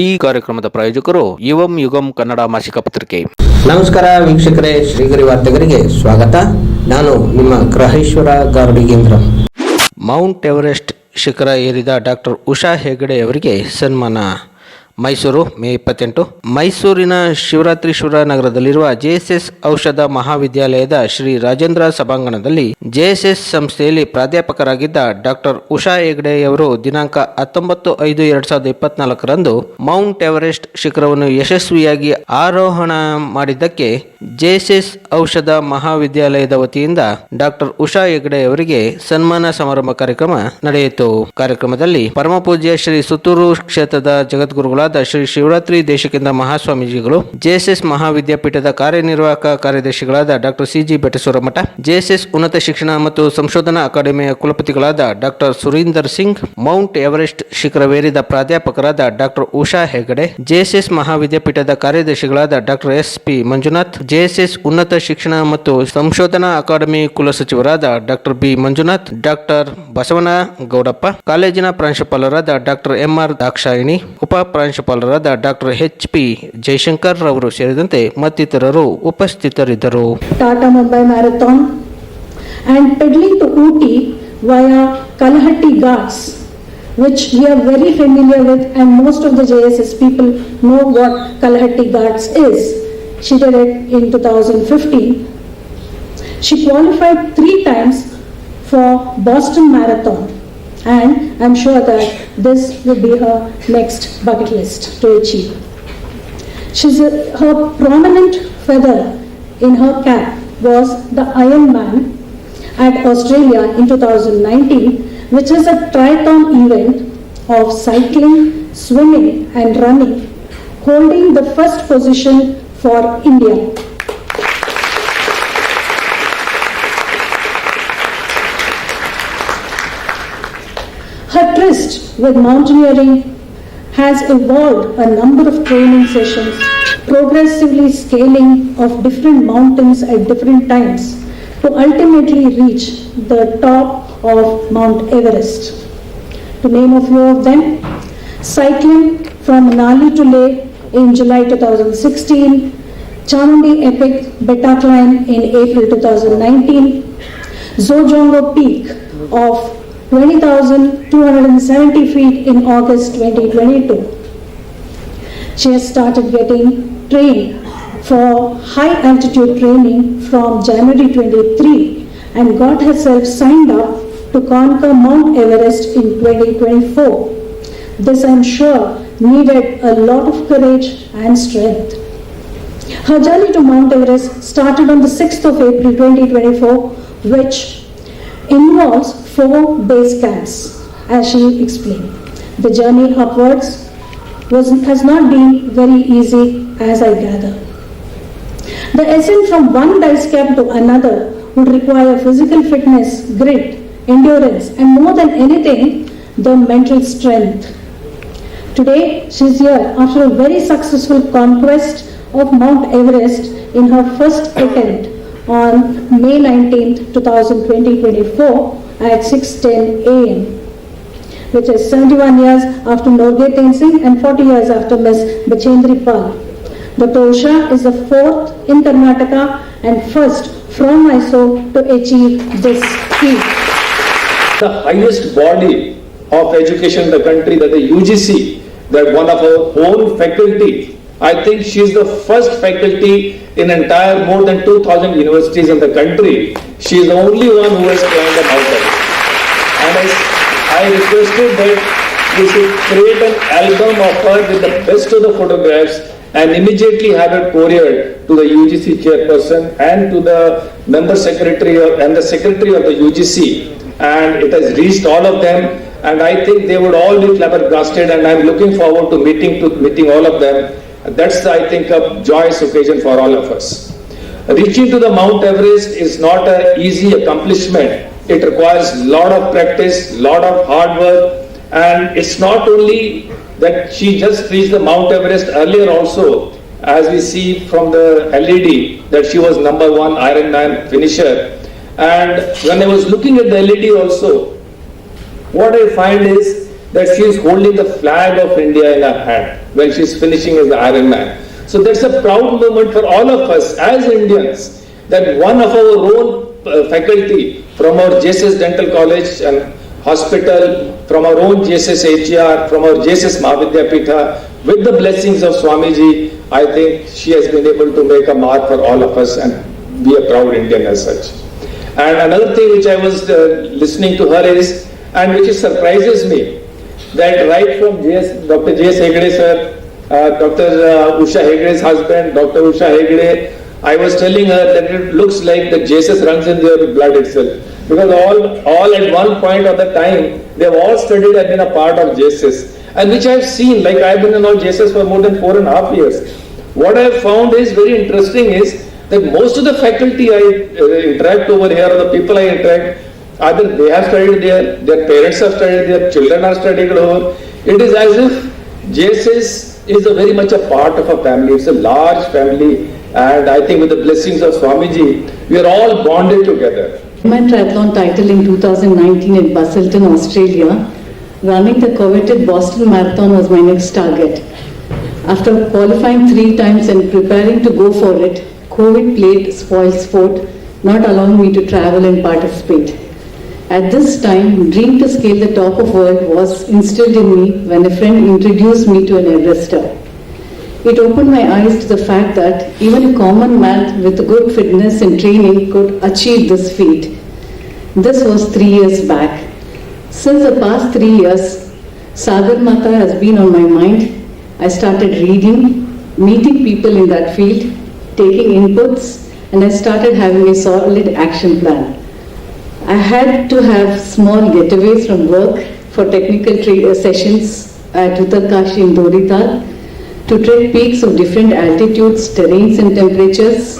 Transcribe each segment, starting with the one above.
ಈ ಕಾರ್ಯಕ್ರಮದ ಪ್ರಾಯೋಜಕರು ಯುವಂ ಯುಗಂ ಕನ್ನಡ ಮಾಸಿಕ ಪತ್ರಿಕೆ. ನಮಸ್ಕಾರ ವೀಕ್ಷಕರೇ ಶ್ರೀಗರಿ ವಾರ್ತೆಗರಿಗೆ ಸ್ವಾಗತ. ನಾನು ನಿಮ್ಮ ಗ್ರಹೇಶ್ವರ ಗಾರ್ಡಿಗೇಂದ್ರ ಮೌಂಟ್ ಎವರೆಸ್ಟ್ ಶಿಖರ ಏರಿದ ಡಾಕ್ಟರ್ ಉಷಾ ಹೆಗಡೆ ಅವರಿಗೆ ಸನ್ಮಾನ. ಮೈಸೂರು, ಮೇ ಇಪ್ಪತ್ತೆಂಟು. ಮೈಸೂರಿನ ಶಿವರಾತ್ರೀಶ್ವರ ನಗರದಲ್ಲಿರುವ ಜೆಎಸ್ಎಸ್ ಔಷಧ ಮಹಾವಿದ್ಯಾಲಯದ ಶ್ರೀ ರಾಜೇಂದ್ರ ಸಭಾಂಗಣದಲ್ಲಿ ಜೆಎಸ್ಎಸ್ ಸಂಸ್ಥೆಯಲ್ಲಿ ಪ್ರಾಧ್ಯಾಪಕರಾಗಿದ್ದ ಡಾಕ್ಟರ್ ಉಷಾ ಹೆಗ್ಡೆಯವರು ದಿನಾಂಕ ಹತ್ತೊಂಬತ್ತು ಐದು ಎರಡ್ ಸಾವಿರದ ಇಪ್ಪತ್ನಾಲ್ಕರಂದು ಮೌಂಟ್ ಎವರೆಸ್ಟ್ ಶಿಖರವನ್ನು ಯಶಸ್ವಿಯಾಗಿ ಆರೋಹಣ ಮಾಡಿದ್ದಕ್ಕೆ ಜೆಎಸ್ಎಸ್ ಔಷಧ ಮಹಾವಿದ್ಯಾಲಯದ ವತಿಯಿಂದ ಡಾಕ್ಟರ್ ಉಷಾ ಹೆಗಡೆ ಅವರಿಗೆ ಸನ್ಮಾನ ಸಮಾರಂಭ ಕಾರ್ಯಕ್ರಮ ನಡೆಯಿತು. ಕಾರ್ಯಕ್ರಮದಲ್ಲಿ ಪರಮಪೂಜ್ಯ ಶ್ರೀ ಸುತ್ತೂರು ಕ್ಷೇತ್ರದ ಜಗದ್ಗುರುಗಳಾದ ಶ್ರೀ ಶಿವರಾತ್ರಿ ದೇಶಕಿಂದ ಮಹಾಸ್ವಾಮೀಜಿಗಳು. ಜೆಎಸ್ಎಸ್ ಮಹಾವಿದ್ಯಾಪೀಠದ ಕಾರ್ಯನಿರ್ವಾಹಕ ಕಾರ್ಯದರ್ಶಿಗಳಾದ ಡಾಕ್ಟರ್ ಸಿಜಿ ಬೆಟಸೂರ ಮಠ ಜೆಎಸ್ಎಸ್ ಉನ್ನತ ಶಿಕ್ಷಣ ಮತ್ತು ಸಂಶೋಧನಾ ಅಕಾಡೆಮಿಯ ಕುಲಪತಿಗಳಾದ doctor Surinder Singh, Mount Everest ಶಿಖರವೇರಿದ ಪ್ರಾಧ್ಯಾಪಕರಾದ ಡಾಕ್ಟರ್ ಉಷಾ ಹೆಗಡೆ, ಜೆಎಸ್ಎಸ್ ಮಹಾವಿದ್ಯಾಪೀಠದ ಕಾರ್ಯದರ್ಶಿಗಳಾದ doctor S P Manjunath, JSS ಉನ್ನತ ಶಿಕ್ಷಣ ಮತ್ತು ಸಂಶೋಧನಾ academy ಕುಲಸಚಿವರಾದ doctor B. Manjunath, doctor Basavana Gowdappa ಕಾಲೇಜಿನ ಪ್ರಾಂಶುಪಾಲರಾದ ಡಾಕ್ಟರ್ ಎಂಆರ್ ದಾಕ್ಷಾಯಿಣಿ, ಉಪ ಪ್ರಾಂಶುಪಾಲರಾದ ಡಾಕ್ಟರ್ ಎಚ್ ಪಿ ಜೈಶಂಕರ್ ರವರು ಸೇರಿದಂತೆ ಮತ್ತಿತರರು ಉಪಸ್ಥಿತರಿದ್ದರು Tata Mumbai marathon and pedaling to Ooty via Kalahatti Ghats, which we are very familiar with and most of the JSS people know what Kalahatti Ghats is. She did it in 2015. She qualified three times for Boston Marathon and I'm sure that this will be her next bucket list to achieve. She's a, her prominent feather in her cap was the Iron Man at Australia in 2019, which is a triathlon event of cycling, swimming, and running, holding the first position for India. Her tryst with mountaineering has evolved a number of training sessions, progressively scaling of different mountains at different times to ultimately reach the top of Mount Everest. To name a few of them, cycling from Manali to Leh in July 2016, Chamundi Epic Beta Climb in April 2019, Zojongo Peak of 20,270 feet in August 2022. She has started getting trained for high altitude training from January 23 and got herself signed up to conquer Mount Everest in 2024. This, I'm sure, needed a lot of courage and strength. Her journey to Mount Everest started on the 6th of April 2024, which involves four base camps, as she explained. The journey upwards was, has not been very easy, as I gather. The ascent from one base camp to another would require physical fitness, grit, endurance, and more than anything, the mental strength. Today, she's here after a very successful conquest of Mount Everest in her first attempt on May 19, 2024 at 6:10 a.m., which is 71 years after Norgay Tenzing and 40 years after Ms. Bachendri Pal. Dr. Usha is the fourth in Karnataka and first from Mysore to achieve this feat. the highest body of education in the country, that the UGC, that one of our own faculty. I think she is the first faculty in entire more than 2000 universities in the country. She is the only one who has climbed an mountain. And I, I requested that we should create an album of her with the best of the photographs and immediately have it couriered to the UGC chairperson and to the member secretary of, and the secretary of the UGC. And it has reached all of them and I think they would all be flabbergasted and I'm looking forward to meeting to meeting all of them. That's I think a joyous occasion for all of us. Reaching to the Mount Everest is not an easy accomplishment. It requires a lot of practice, lot of hard work, and it's not only that she just reached the Mount Everest earlier also, as we see from the LED, that she was number one Ironman finisher. And when I was looking at the LED also, what I find is that she is holding the flag of India in her hand when she is finishing as the Iron Man. So that's a proud moment for all of us as Indians that one of our own uh, faculty from our JSS Dental College and Hospital, from our own JSS HER, from our JSS Mahavidyapitha, with the blessings of Swamiji, I think she has been able to make a mark for all of us and be a proud Indian as such. And another thing which I was uh, listening to her is, and which surprises me, that right from JS, Dr. J.S. Hegde sir, uh, Dr. uh, Usha Hegde's husband, Dr. Usha Hegde, I was telling her that it looks like the Jesus runs in their blood itself. Because all, all at one point of the time, they have all studied and been a part of Jesus. And which I have seen, like I have been in all Jesus for more than four and a half years. What I have found is very interesting is that most of the faculty I uh, interact over here, or the people I interact, either they have studied there, their parents have studied there, children are studied over. It is as if JSS is a very much a part of a family. It's a large family, and I think with the blessings of Swamiji, we are all bonded together. My triathlon title in 2019 in Busselton, Australia. Running the coveted Boston Marathon was my next target. After qualifying three times and preparing to go for it, COVID played spoil sport, not allowing me to travel and participate. At this time, dream to scale the top of world was instilled in me when a friend introduced me to an Everester. It opened my eyes to the fact that even a common man with good fitness and training could achieve this feat. This was three years back. Since the past three years, Sagar Mata has been on my mind. I started reading, meeting people in that field, taking inputs, and I started having a solid action plan. I had to have small getaways from work for technical tra- uh, sessions at Uttarkashi in Dorital to trek peaks of different altitudes, terrains, and temperatures.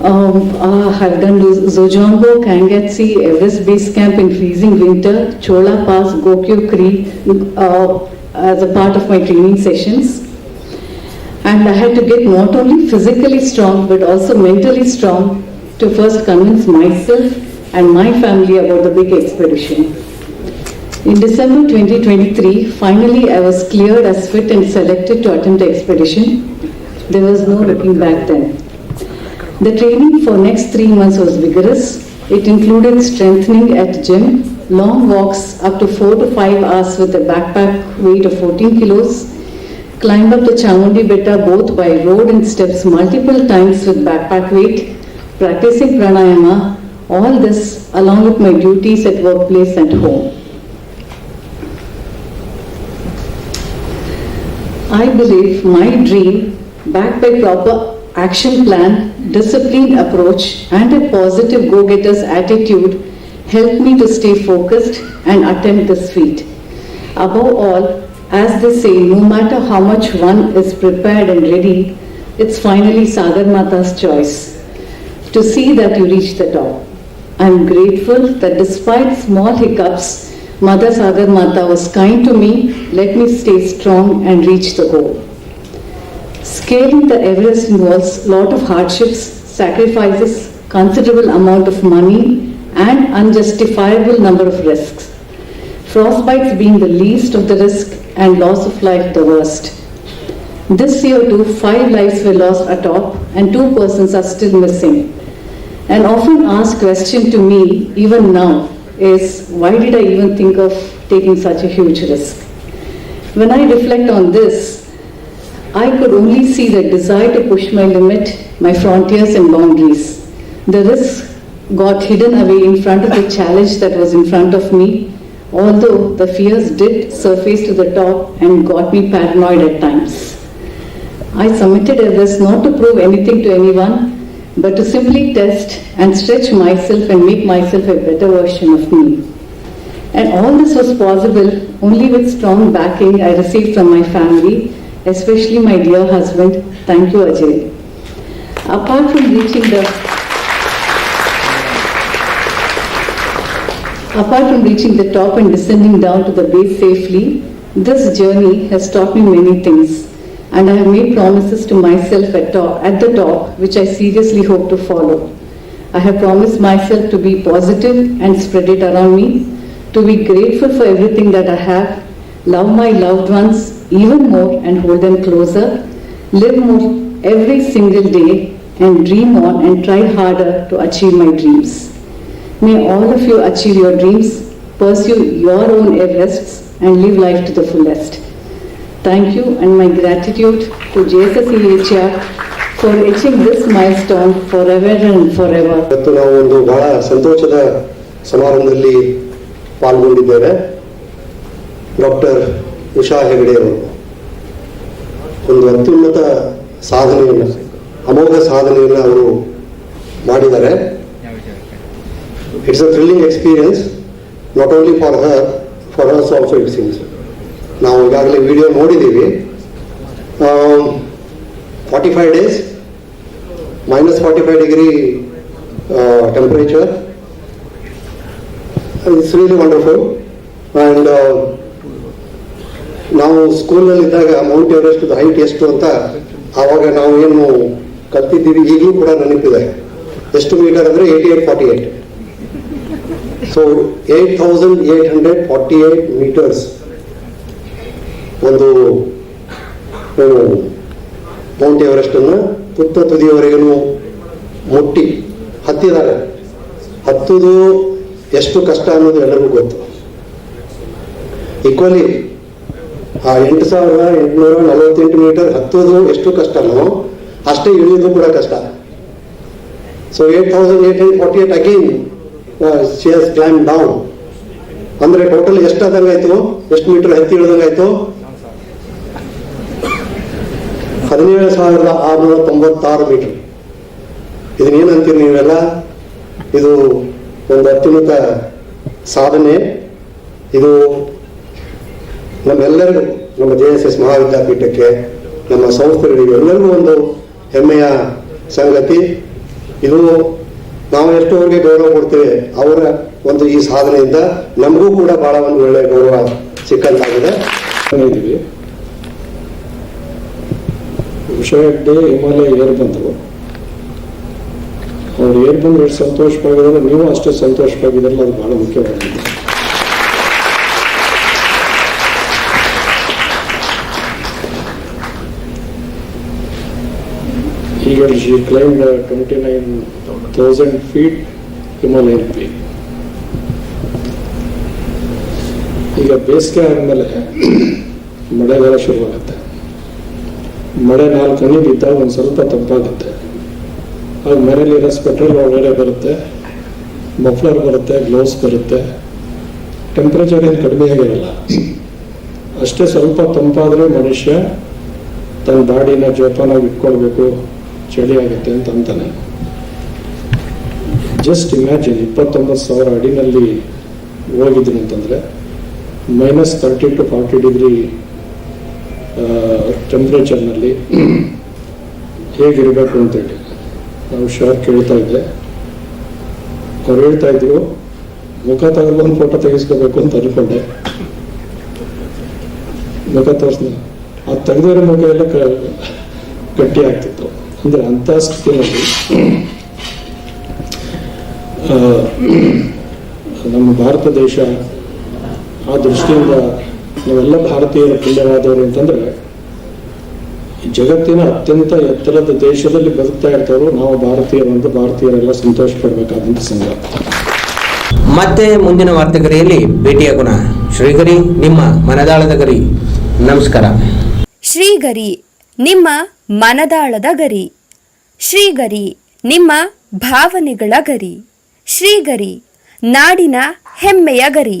Um, uh, I've done Zojombo, Kangatsi, Everest Base Camp in freezing winter, Chola Pass, Gokyo Creek uh, as a part of my training sessions. And I had to get not only physically strong but also mentally strong to first convince myself and my family about the big expedition. In December 2023, finally I was cleared as fit and selected to attempt the expedition. There was no looking back then. The training for next three months was vigorous. It included strengthening at gym, long walks up to four to five hours with a backpack weight of 14 kilos, climb up the Chamundi Betta both by road and steps multiple times with backpack weight, practicing pranayama, all this along with my duties at workplace and home. I believe my dream, backed by proper action plan, disciplined approach, and a positive go getter's attitude, helped me to stay focused and attempt this feat. Above all, as they say, no matter how much one is prepared and ready, it's finally Sagar Mata's choice to see that you reach the top. I'm grateful that despite small hiccups, Mother Sagar Mata was kind to me, let me stay strong and reach the goal. Scaling the Everest involves a lot of hardships, sacrifices, considerable amount of money and unjustifiable number of risks. Frostbites being the least of the risk and loss of life the worst. This year too, five lives were lost atop and two persons are still missing. An often asked question to me, even now, is why did I even think of taking such a huge risk? When I reflect on this, I could only see the desire to push my limit, my frontiers and boundaries. The risk got hidden away in front of the challenge that was in front of me, although the fears did surface to the top and got me paranoid at times. I submitted Everest not to prove anything to anyone, but to simply test and stretch myself and make myself a better version of me. And all this was possible only with strong backing I received from my family, especially my dear husband. Thank you, Ajay. Apart from reaching the Apart from reaching the top and descending down to the base safely, this journey has taught me many things and I have made promises to myself at, at the top which I seriously hope to follow. I have promised myself to be positive and spread it around me, to be grateful for everything that I have, love my loved ones even more and hold them closer, live more every single day and dream on and try harder to achieve my dreams. May all of you achieve your dreams, pursue your own Everests and live life to the fullest. Thank you and my gratitude to JSSEHR for reaching this milestone forever and forever. ಇವತ್ತು ನಾವು ಒಂದು ಬಹಳ ಸಂತೋಷದ ಸಮಾರಂಭದಲ್ಲಿ ಪಾಲ್ಗೊಂಡಿದ್ದೇವೆ. Doctor Usha ಹೆಗಡೆಯವರು ಒಂದು ಅತ್ಯುನ್ನತ ಸಾಧನೆಯನ್ನು, ಅಮೋಘ ಸಾಧನೆಯನ್ನು ಅವರು ಮಾಡಿದ್ದಾರೆ. It's a thrilling experience not only for her for hers also it seems ನಾವು ಈಗಾಗಲೇ ವಿಡಿಯೋ ನೋಡಿದ್ದೀವಿ forty five days 45 degree uh, temperature. It's really wonderful. And uh, ನಾವು ಸ್ಕೂಲ್ನಲ್ಲಿದ್ದಾಗ ಮೌಂಟ್ ಎವರೆಸ್ಟ್ ಹೈಟ್ ಎಷ್ಟು ಅಂತ ಆವಾಗ ನಾವು ಏನು ಕಲ್ತಿದ್ದೀವಿ ಈಗಲೂ ಕೂಡ ನೆನಪಿದೆ ಎಷ್ಟು ಮೀಟರ್ ಅಂದರೆ eighty eight forty eight so eight thousand eight hundred forty eight metres ಒಂದು, ಏನು ಮೌಂಟ್ ಎವರೆಸ್ಟ್ ಅನ್ನು ತುತ್ತ ತುದಿಯವರೆಗೂ ಮುಟ್ಟಿ, ಹತ್ತಿದ್ದಾರೆ. ಹತ್ತುದು ಎಷ್ಟು ಕಷ್ಟ ಅನ್ನೋದು ಎಲ್ಲರಿಗೂ ಗೊತ್ತು. ಈಕ್ವಲಿ ಆ ಎಂಟು ಸಾವಿರದ ಎಂಟುನೂರ ನಲವತ್ತೆಂಟು ಮೀಟರ್ ಹತ್ತೋದು ಎಷ್ಟು ಕಷ್ಟನೋ ಅಷ್ಟೇ ಇಳಿಯೋದು ಕೂಡ ಕಷ್ಟ. So eight thousand eight hundred forty eight again ಶಿಯರ್ಸ್ climb down ಅಂದ್ರೆ ಟೋಟಲ್ ಎಷ್ಟು ಆದಂಗಾಯ್ತು ಎಷ್ಟು ಮೀಟರ್ ಹತ್ತಿ ಇಳಿದಂಗಾಯ್ತು? ಹದಿನೇಳು ಸಾವಿರದ ಆರುನೂರ ತೊಂಬತ್ತಾರು ಮೀಟರ್ ಇದನ್ನೇನಂತೀರಿ ನೀವೆಲ್ಲ? ಇದು ಒಂದು ಅತ್ಯುನ್ನತ ಸಾಧನೆ. ಇದು ನಮ್ಮೆಲ್ಲರಿಗೂ, ನಮ್ಮ ಜೆ ಎಸ್ ಎಸ್ ಮಹಾವಿದ್ಯಾಪೀಠಕ್ಕೆ, ನಮ್ಮ ಸಂಸ್ಥೆಗಳಿಗೆ ಎಲ್ಲರಿಗೂ ಒಂದು ಹೆಮ್ಮೆಯ ಸಂಗತಿ. ಇದು ನಾವು ಎಷ್ಟೋರಿಗೆ ಗೌರವ ಕೊಡ್ತೇವೆ ಅವರ ಒಂದು ಈ ಸಾಧನೆಯಿಂದ ನಮಗೂ ಕೂಡ ಬಹಳ ಒಂದು ಒಳ್ಳೆಯ ಗೌರವ ಸಿಕ್ಕಂತಾಗಿದೆ. ಇದ್ದೀವಿ ವಿಷಯ ಡೇ ಹಿಮಾಲಯ ಏರ್ ಬಂದರು ಅವ್ರು ಏರ್ ಬಂದ್ರೆ ಎಷ್ಟು ಸಂತೋಷವಾಗಿದ್ದಾರೆ, ನೀವು ಅಷ್ಟೇ ಸಂತೋಷವಾಗಿದ್ರಲ್ಲ ಅದು ಬಹಳ ಮುಖ್ಯವಾಗಿದೆ. ಈಗ she climb twenty nine thousand feet Himalaya peak ಈಗ ಬೇಸಿಗೆ ಆದಮೇಲೆ ಮಳೆಗಾಲ ಶುರುವಾಗುತ್ತೆ. ಮಳೆ ನಾಲ್ಕು ಹನಿ ಬಿದ್ದಾಗ ಒಂದು ಸ್ವಲ್ಪ ತಂಪಾಗುತ್ತೆ. ಆಗ ಮನೇಲಿರೋ ಸ್ವೆಟರ್ ಒಳಗಡೆ ಬರುತ್ತೆ. ಮಫ್ಲರ್ ಬರುತ್ತೆ ಗ್ಲೌಸ್ ಬರುತ್ತೆ. ಟೆಂಪ್ರೇಚರ್ ಏನು ಕಡಿಮೆ ಆಗಿರಲ್ಲ. ಅಷ್ಟೇ ಸ್ವಲ್ಪ ತಂಪಾದರೆ ಮನುಷ್ಯ ತನ್ನ ಬಾಡಿನ ಜೋಪಾನಾಗಿ ಇಟ್ಕೊಳ್ಬೇಕು. ಚಳಿ ಆಗುತ್ತೆ ಅಂತ ಅಂತಾನೆ. ಜಸ್ಟ್ ಇಮ್ಯಾಜಿನ್ ಇಪ್ಪತ್ತೊಂಬತ್ತು ಸಾವಿರ ಅಡಿನಲ್ಲಿ ಹೋಗಿದ್ದೀನಿ ಅಂತಂದರೆ minus thirty two forty degree ಟೆಂಪ್ರೇಚರ್ನಲ್ಲಿ ಹೇಗಿರಬೇಕು ಅಂತೇಳಿ ನಾವು ಶೋರ್ ಕೇಳ್ತಾ ಇದ್ದೆ. ಅವ್ರು ಹೇಳ್ತಾ ಇದ್ರು, ಮುಖ ತಗೊಂಡು ಫೋಟೋ ತೆಗೆಸ್ಕೋಬೇಕು ಅಂತ ಅನ್ಕೊಂಡೆ. ಮುಖ ತೋರಿಸ್ದ. ಆ ತೆಗೆದಿರೋ ಮುಖ ಎಲ್ಲ ಗಟ್ಟಿ ಆಗ್ತಿತ್ತು. ಅಂದ್ರೆ ಅಂಥ ಸ್ಥಿತಿನಲ್ಲಿ ನಮ್ಮ ಭಾರತ ದೇಶ ಆ ದೃಷ್ಟಿಯಿಂದ ನಾವೆಲ್ಲ ಭಾರತೀಯರ ಪುಣ್ಯವಾದವರು ಅಂತಂದ್ರೆ ಈ ಜಗತ್ತಿನ ಅತ್ಯಂತ ಎತ್ತರದ ದೇಶದಲ್ಲಿ ಬದುಕ್ತಾ ಇರ್ತಾರೋ ನಾವು ಭಾರತೀಯರು ಅಂತ ಭಾರತೀಯರೆಲ್ಲ ಸಂತೋಷ ಪಡ್ಬೇಕಾದಂತ ಸಂದರ್ಭ. ಮತ್ತೆ ಮುಂದಿನ ವಾರ್ತೆಗರಿಯಲ್ಲಿ ಭೇಟಿಯಾಗೋಣ ಶ್ರೀಗರಿ ನಿಮ್ಮ ಮನದಾಳದ ಗರಿ. ನಮಸ್ಕಾರ. ಶ್ರೀಗರಿ ನಿಮ್ಮ ಮನದಾಳದ ಗರಿ. ಶ್ರೀಗರಿ ನಿಮ್ಮ ಭಾವನೆಗಳ ಗರಿ. ಶ್ರೀಗರಿ ನಾಡಿನ ಹೆಮ್ಮೆಯ ಗರಿ.